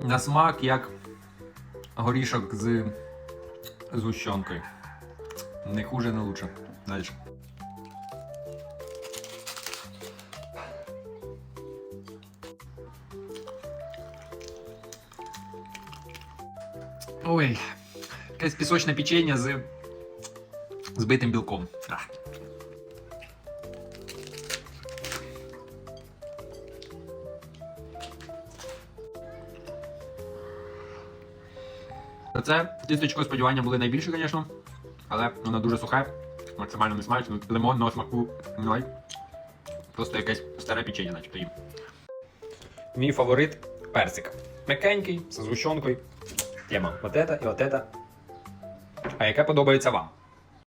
На смак як горішок з згущенкою. Не хуже, не лучше. Дальше. Ой, якесь пісочне печення з збитим білком. А. Це тістечко сподівання були найбільше, звісно. Але воно дуже сухе, максимально не смачно, лимонного смаку ноль. Просто якесь старе печення, начебто їм. Мій фаворит персик. М'якенький, з згущенкою. Тема. Вот это і вот это. А яке подобається вам?